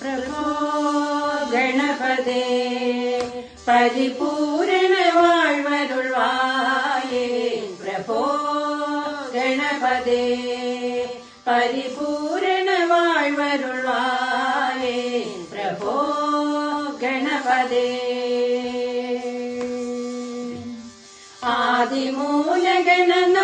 प्रभो गणपदे परिपूर्ण वाल्वरुल्वाये प्रभो गणपदे परिपूर्ण वाल्वरुल्वाये प्रभो गणपदे आदिमूलगणना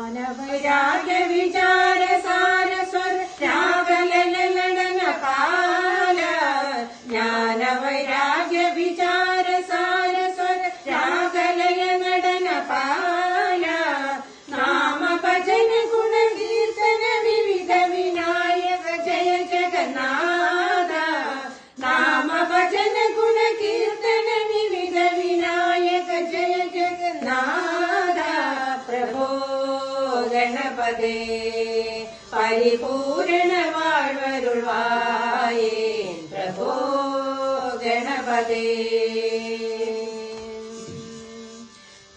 परिपूर्णवाये प्रभो गणपदे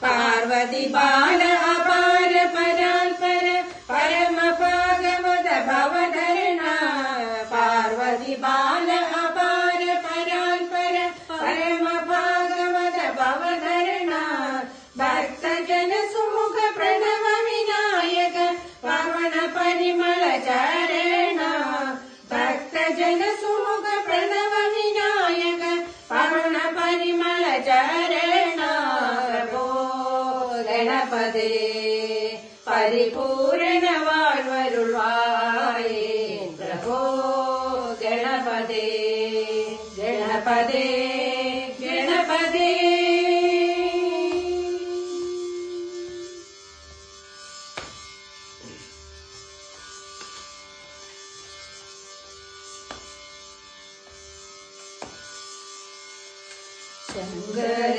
पार्वति पाल ഗണപതേ പരിപൂരണ വാഴ്വരുൾവായേ പ്രഭോ ഗണപതേ ഗണപതേ ഗണപതേ. ശങ്കര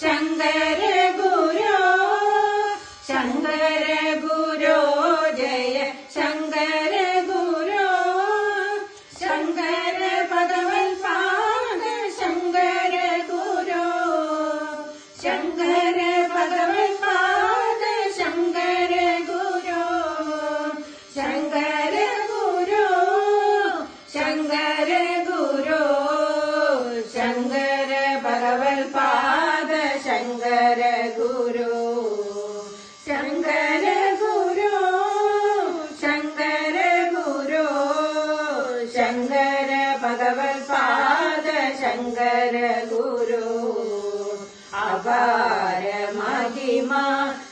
शङ्कर गुरो शङ्कर गुरो जय शङ्कर गुरो। शङ्कर पदवल्पाद शङ्कर गुरो। शङ्कर पदवल्पाद शङ्कर गुरो। शङ्कर गुरो शङ्कर My.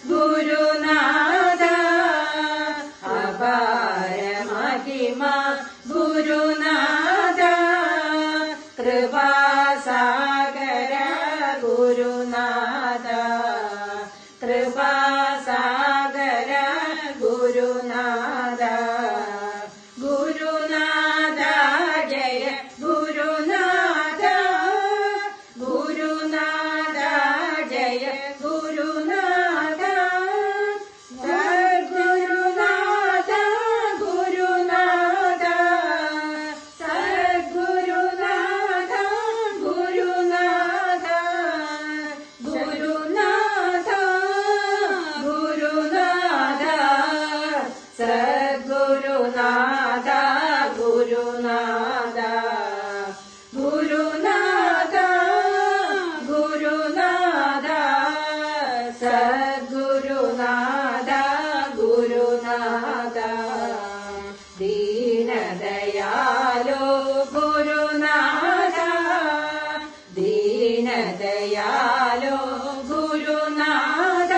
ദീനദയാലോ ഗുരുനാഥ. ദീനദയാലോ ഗുരുനാഥ.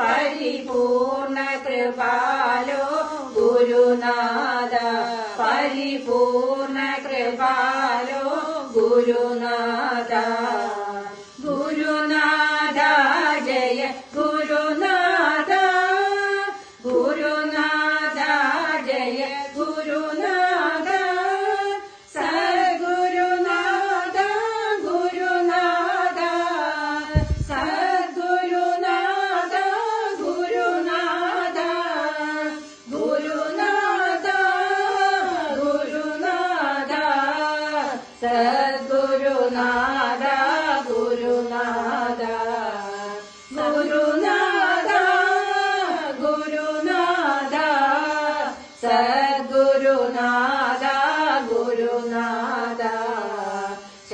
പരിപൂർണ കൃപാലോ ഗുരുനാഥ. പരിപൂർണ കൃപാലോ ഗുരുനാഥ.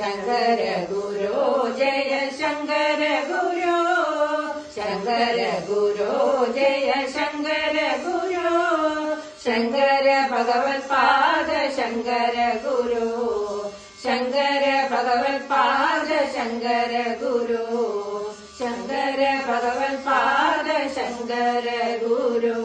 ശങ്കര ഗുരു ജയ ശങ്കര ഗുരു ശങ്കര ഗുരു ജയ ശങ്കര ഗുരു ശങ്കര ഭഗവത്പാദ ശങ്കര ഗുരു ശങ്കര ഭഗവത്പാദ ശങ്കര ഗുരു ശങ്കര ഭഗവത്പാദ ശങ്കര ഗുരു